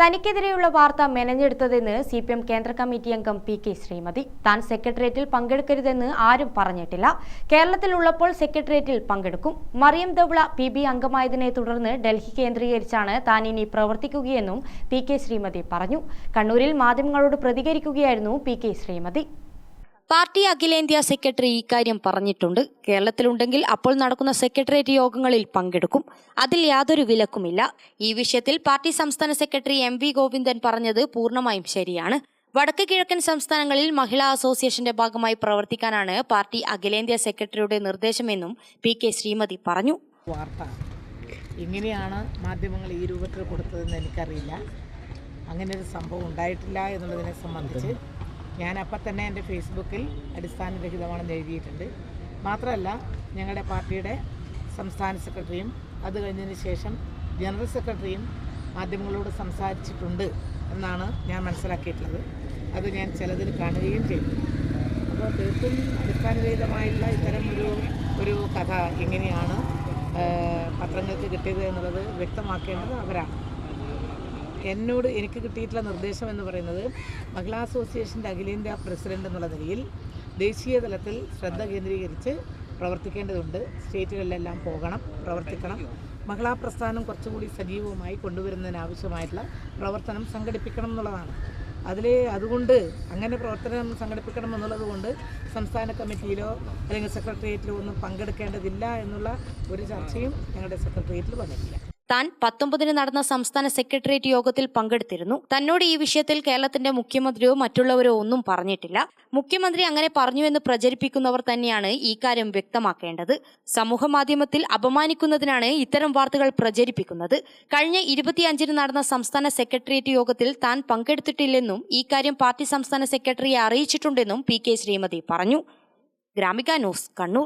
തനിക്കെതിരെയുള്ള വാർത്ത മെനഞ്ഞെടുത്തതെന്ന് C P M കേന്ദ്ര കമ്മിറ്റി അംഗം പി കെ ശ്രീമതി. താൻ സെക്രട്ടേറിയറ്റിൽ പങ്കെടുക്കരുതെന്ന് ആരും പറഞ്ഞിട്ടില്ല. കേരളത്തിലുള്ളപ്പോൾ സെക്രട്ടേറിയറ്റിൽ പങ്കെടുക്കും. മറിയം ദവ്ള പി ബി അംഗമായതിനെ തുടർന്ന് ഡൽഹി കേന്ദ്രീകരിച്ചാണ് താൻ ഇനി പ്രവർത്തിക്കുകയെന്നും പി കെ ശ്രീമതി പറഞ്ഞു. കണ്ണൂരിൽ മാധ്യമങ്ങളോട് പ്രതികരിക്കുകയായിരുന്നു പി കെ ശ്രീമതി. പാർട്ടി അഖിലേന്ത്യാ സെക്രട്ടറി ഇക്കാര്യം പറഞ്ഞിട്ടുണ്ട്. കേരളത്തിലുണ്ടെങ്കിൽ അപ്പോൾ നടക്കുന്ന സെക്രട്ടേറിയറ്റ് യോഗങ്ങളിൽ പങ്കെടുക്കും. അതിൽ യാതൊരു വിലക്കുമില്ല. ഈ വിഷയത്തിൽ പാർട്ടി സംസ്ഥാന സെക്രട്ടറി എം വി ഗോവിന്ദൻ പറഞ്ഞത് പൂർണമായും ശരിയാണ്. വടക്ക് കിഴക്കൻ സംസ്ഥാനങ്ങളിൽ മഹിളാ അസോസിയേഷന്റെ ഭാഗമായി പ്രവർത്തിക്കാനാണ് പാർട്ടി അഖിലേന്ത്യാ സെക്രട്ടറിയുടെ നിർദ്ദേശമെന്നും പി കെ ശ്രീമതി പറഞ്ഞു. വാർത്ത. എങ്ങനെയാണ് മാധ്യമങ്ങൾ ഈ രൂപത്തിൽ കൊടുത്തതെന്ന് എനിക്കറിയില്ല. അങ്ങനെ ഒരു സംഭവം ഉണ്ടായിട്ടില്ല എന്നുള്ളതിനെ സംബന്ധിച്ച് ഞാൻ അപ്പം തന്നെ എന്റെ ഫേസ്ബുക്കിൽ അടിസ്ഥാനരഹിതമാണെന്ന് എഴുതിയിട്ടുണ്ട്. മാത്രമല്ല ഞങ്ങളുടെ പാർട്ടിയുടെ സംസ്ഥാന സെക്രട്ടറിയും അത് കഴിഞ്ഞതിന് ശേഷം ജനറൽ സെക്രട്ടറിയും മാധ്യമങ്ങളോട് സംസാരിച്ചിട്ടുണ്ട് എന്നാണ് ഞാൻ മനസ്സിലാക്കിയിട്ടുള്ളത്. അത് ഞാൻ ചിലതിൽ കാണുകയും ചെയ്തു. അപ്പോൾ തീർത്തും അടിസ്ഥാനരഹിതമായുള്ള ഇത്തരം ഒരു ഒരു കഥ എങ്ങനെയാണ് പത്രങ്ങൾക്ക് കിട്ടിയത് എന്നുള്ളത് വ്യക്തമാക്കേണ്ടത് അവരാണ്. എന്നോട് എനിക്ക് കിട്ടിയിട്ടുള്ള നിർദ്ദേശം എന്ന് പറയുന്നത് മഹിളാ അസോസിയേഷന്റെ അഖിലേന്ത്യാ പ്രസിഡന്റ് എന്നുള്ള നിലയിൽ ദേശീയ തലത്തിൽ ശ്രദ്ധ കേന്ദ്രീകരിച്ച് പ്രവർത്തിക്കേണ്ടതുണ്ട്. സ്റ്റേറ്റുകളിലെല്ലാം പോകണം പ്രവർത്തിക്കണം. മഹിളാ പ്രസ്ഥാനം കുറച്ചുകൂടി സജീവമായി കൊണ്ടുവരുന്നതിനാവശ്യമായിട്ടുള്ള പ്രവർത്തനം സംഘടിപ്പിക്കണം എന്നുള്ളതാണ്. അതിൽ അതുകൊണ്ട് അങ്ങനെ പ്രവർത്തനം സംഘടിപ്പിക്കണം എന്നുള്ളത് കൊണ്ട് സംസ്ഥാന കമ്മിറ്റിയിലോ അല്ലെങ്കിൽ സെക്രട്ടേറിയറ്റിലോ ഒന്നും പങ്കെടുക്കേണ്ടതില്ല എന്നുള്ള ഒരു ചർച്ചയും ഞങ്ങളുടെ സെക്രട്ടേറിയറ്റിൽ വന്നിട്ടില്ല. താൻ പത്തൊമ്പതിന് നടന്ന സംസ്ഥാന സെക്രട്ടേറിയറ്റ് യോഗത്തിൽ പങ്കെടുത്തിരുന്നു. തന്നോട് ഈ വിഷയത്തിൽ കേരളത്തിന്റെ മുഖ്യമന്ത്രിയോ മറ്റുള്ളവരോ ഒന്നും പറഞ്ഞിട്ടില്ല. മുഖ്യമന്ത്രി അങ്ങനെ പറഞ്ഞുവെന്ന് പ്രചരിപ്പിക്കുന്നവർ തന്നെയാണ് ഈ കാര്യം വ്യക്തമാക്കേണ്ടത്. സമൂഹ മാധ്യമത്തിൽ അപമാനിക്കുന്നതിനാണ് ഇത്തരം വാർത്തകൾ പ്രചരിപ്പിക്കുന്നത്. കഴിഞ്ഞ ഇരുപത്തിയഞ്ചിന് നടന്ന സംസ്ഥാന സെക്രട്ടേറിയറ്റ് യോഗത്തിൽ താൻ പങ്കെടുത്തിട്ടില്ലെന്നും ഈ കാര്യം പാർട്ടി സംസ്ഥാന സെക്രട്ടറിയെ അറിയിച്ചിട്ടുണ്ടെന്നും പി കെ ശ്രീമതി പറഞ്ഞു. ഗ്രാമിക ന്യൂസ് കണ്ണൂർ.